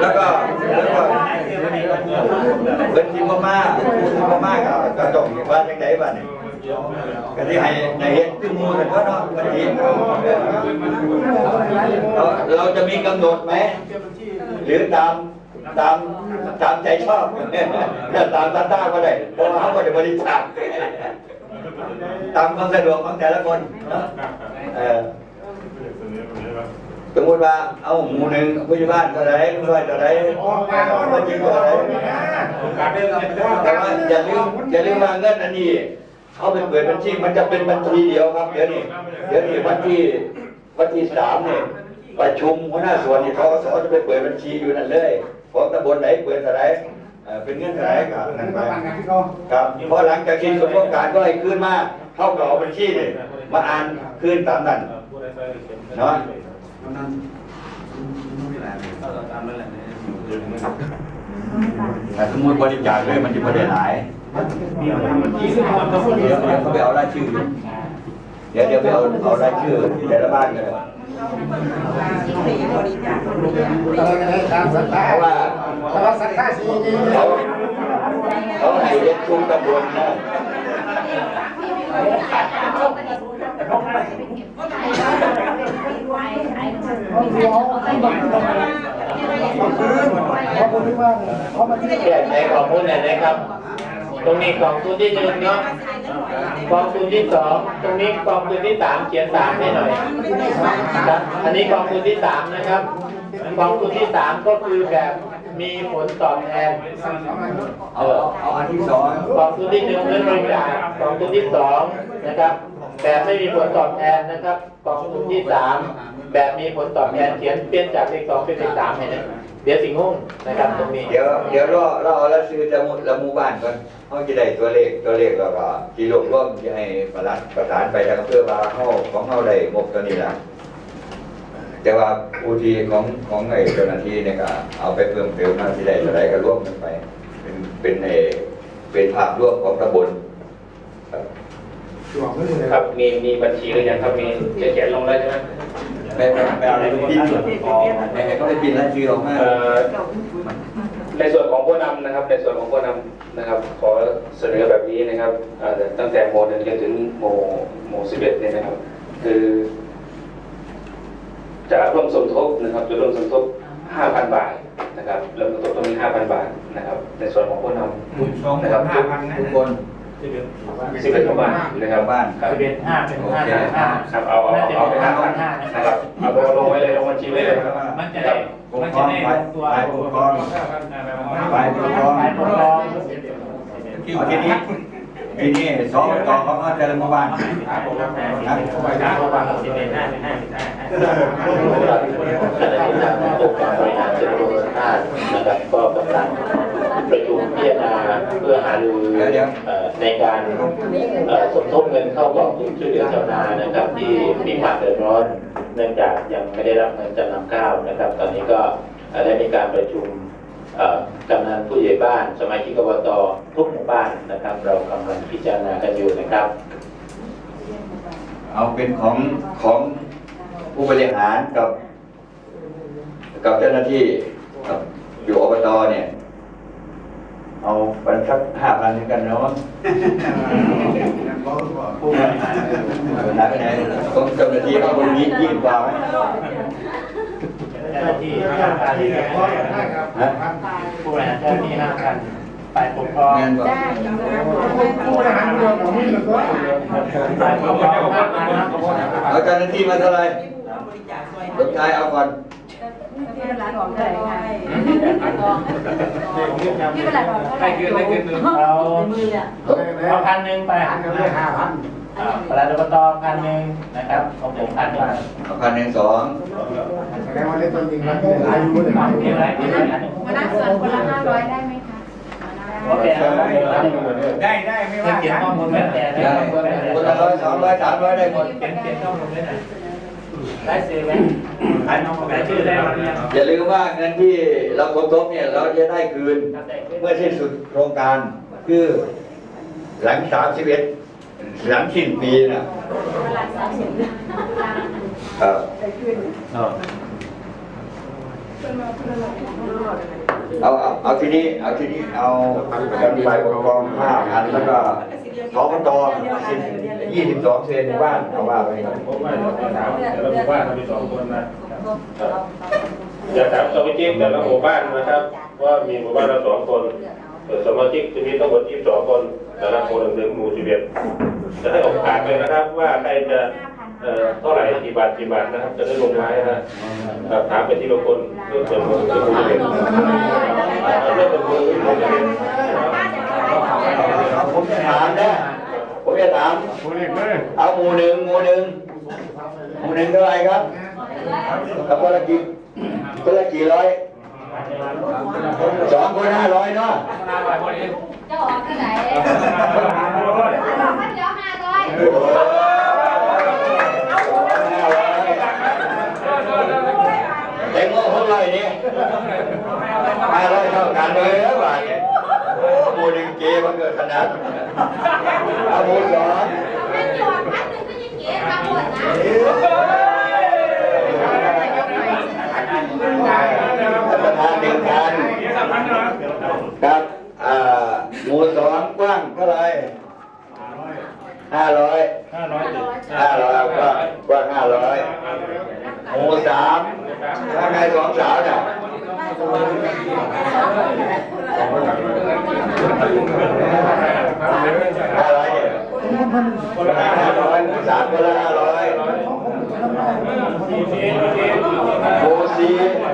แล้วก็แล้วก็เป็นทีมพม่าทีมพม่ากับกระจกว่าจังไดบ้านนี่ก็ที่ให้ในเฮ็ดขึ้นมูกันก็เนาะวันนี้เราเราจะมีกำหนดไหมหรือตามตามตามใจชอบถ้าตามตาต้าก็ได้เพราะว่าเขาก็จะบริจาคตามความสะดวกของแต่ละคนเนาะเออ สมมติว่าเอาหมู่หนึ่งผู้ใหญ่บ้านเท่าไหรผู้ช่วยเท่าไหรผู้จริงเท่าไหรแต่ว่าอย่าลืมอย่าลืมว่าเงินอันนี้เขาไปเปิดบัญชีมันจะเป็นบัญชีเดียวครับเดี๋ยวนี้เดี๋ยวนี้วันที่วันที่สามเนี่ยประชุมหัวหน้าส่วนนี่ทกสจะไปเปิดบัญชีอยู่นั่นเลยของตำบลไหนเปิดเท่าไหรเป็นเงื่อนไขกับนั่นไปครับเพราะหลังจากที่สมรการก็ให้คืนมาเข้ากับเอาบัญชีนี่มาอ่านคืนตามนั้นเนาะ แต่สมมติบริจาคเลยมันจะไม่ได้หลายเดี๋ยวเดี๋ยวเขาไปเอารายชื่อยู่เดี๋ยวเดี๋ยวไปเอาเอารายชื่อแต่ละบ้านกันเลยเพราะว่าเขาเขาให้เรียกชุมตำบลนะ ในของคุณเนี่ยนะครับ ตรงนี้กองทุนที่หนึ่งเนาะกองทุนที่สองตรงนี้กองทุนที่สามเขียนสามให้หน่อยครับอันนี้กองทุนที่สามนะครับกองทุนที่สามก็คือแบบมีผลตอบแทนเอาเอาอันที่สองกองทุนที่หนึ่งเงินบริจาคกองทุนที่สองนะครับแบบไม่มีผลตอบแทนนะครับกองทุนที่สาม แบบมีผลตอบแทนเขียนเปลี่ยนจากเลขสองเป็นเลขสามให้นะเดี๋ยวสิงห์นะครับตรงนี้ เดี๋ยวเดี๋ยวราเราเอาละซื้อจะมุละมูบ้านก่อนเขาจะได้ตัวเลขตัวเลขแล้วก็ที่รวบรวมจะให้ประหลัดประสานไปทางเพื่อว่าเขาของเขาได้งบตัวนี้ละแต่ว่าผู้ที่ของของไอ้เจ้าหน้าที่เนี่ยก็เอาไปเพิ่มเติมหน้าที่ได้เท่าไรก็ร่วมกันไป เป็นเป็นในเป็นภาพร่วมของตำบล ครับครับมีมีบัญชีหรือยังครับมีจะเขียนลงแล้วใช่ไหมไปไปไปเอาอะไรไปพิมพ์ไปให้เขาไปพิมพ์รายชื่อออกมาเอ่อในส่วนของผู้นำนะครับ ในส่วนของผู้นำนะครับ ขอเสนอแบบนี้นะครับเอ่อตั้งแต่โมหนึ่งจนถึงโมโมสิบเอ็ดเนี่ยนะครับ คือ จะร่วมสมทบนะครับจะร่วมสมทบ5,000บาทนะครับเริ่มสมทบตรงนี้5,000บาทนะครับ ในส่วนของผู้นำนะครับทุกทุกคน สิบเอ็ดหมู่บ้านนะครับบ้านครับสิบเอ็ดห้าเป็นห้าสามห้าครับเอาเอาเอาไปห้าพันนะครับเอาไปลงไว้เลยลงบัญชีไว้เลยครับมันจะได้มันจะได้ลงตัวฝ่ายปกครองฝ่ายปกครองฝ่ายปกครองเอาทีนี้ทีนี้สองต่อของเขาแต่ละหมู่บ้านนะสิบเอ็ดห้าเป็นห้าเป็นห้าขณะที่ทางองค์การบริหารส่วนตำบลท่านะครับก็กำลัง ประชุมพิจารณาเพื่อหารือเอ่อในการเอ่อสมทบเงินเข้ากองทุนช่วยเหลือชาวนานะครับที่มีความเดือดร้อนเนื่องจากยังไม่ได้รับเงินจำนำข้าวนะครับ ตอนนี้ก็เอ่อได้มีการประชุมเอ่อกำนันผู้ใหญ่บ้าน สมาชิกอบตทุกหมู่บ้านนะครับ เรากำลังพิจารณากันอยู่นะครับ เอาเป็นของของผู้บริหารกับ กับเจ้าหน้าที่กับอยู่อบตเนี่ย เอาบันสักห้าพันกันเนาะผู้บริหารไหนไปไหนของเจ้าหน้าที่เขาบริมียี่สิบกว่าไหมเจ้าหน้าที่ห้าพันฮะผู้บริหารเจ้าหน้าที่ห้าพันฝ่ายปกครองเงินบ่ฝ่ายปกครองห้าพันนะเอาเจ้าหน้าที่มาเท่าไหร่ลูกชายเอาก่อน พี่เป็นหลานของเท่าไหร่คะพี่เป็นหลานของเท่าไหร่เอามือเนี่ยเอาพันหนึ่งไปประหลัดอบตพันหนึ่งนะครับของผมพันบาทเอาพันหนึ่งสองมีอะได้จรมีอะไรมานั่งส่วนคนละห้าร้อยได้ไหมคะได้ได้ไม่ว่าเขียนข้อมูลไว้แต่ได้คนละร้อยสองร้อยสามร้อยได้หมดเขียนเขียนข้อมูลไว้หน่ได้ซื้อไหม อันน้องได้ชื่อได้หรือยังอย่าลืมว่าเงินที่เราสมทบเนี่ยเราจะได้คืนเมื่อสิ้นสุดโครงการคือหลังสามสิบเอ็ดหลังสิ้นปีนะหลานสามสิบครับอ๋อเอาเอาเอาทีนี้เอาทีนี้เอากันไฟปกครองห้าพันแล้วก็ทบตสิบยี่สิบสองเซนหมู่บ้านเอาว่าไปครับผมว่าจะถามแต่ละหมู่บ้านมีสองคนนะ อยากถามสมาชิกแต่ละหมู่บ้านนะครับ ว่ามีหมู่บ้านละสองคนส่วนสมาชิกจะมีทั้งหมด22คนแต่ละคนหนึ่งหมู่11จะให้โอกาสเลยนะครับ ว่าใครจะเอ่อเท่าไหร่กี่บาทกี่บาทนะครับ จะได้ลงไม้นะครับถามไปทีละคนเพื่อเสริมหมู่11เริ่มเป็นหมู่11ผมจะถามนะผมจะถามผู้เล่นเลยเอาหมู่หนึ่งหมู่หนึ่งหมู่หนึ่งเท่าไหร่ครับ กับคนละกี่คนละกี่ร้อยสองคนห้าร้อยเนาะเจ้าออกที่ไหนบอกว่าเดี๋ยวห้าร้อยโอ้โหห้าร้อยเต็มโม่เท่าไหร่นี่ห้าร้อยเท่ากันเลยนะบาทเนี่ยโอ้หมู่หนึ่งเกมันเกิดขนาดเอาหมู่สอง ไม่หยอดพันหนึ่งก็ยังเก๋ทั้งหมดนะ ประธานหนึ่งพันครับอ่าหมู่สองกว้าง เท่าไหร่ห้าร้อยห้าร้อยห้าร้อยกว้างกว้างห้าร้อยหมู่สามถ้าใครสองสาวเนี่ยห้าร้อยเนี่ยคนละห้าร้อยหมู่สามคนละห้าร้อยหมู่สี่ใจห้าร้อย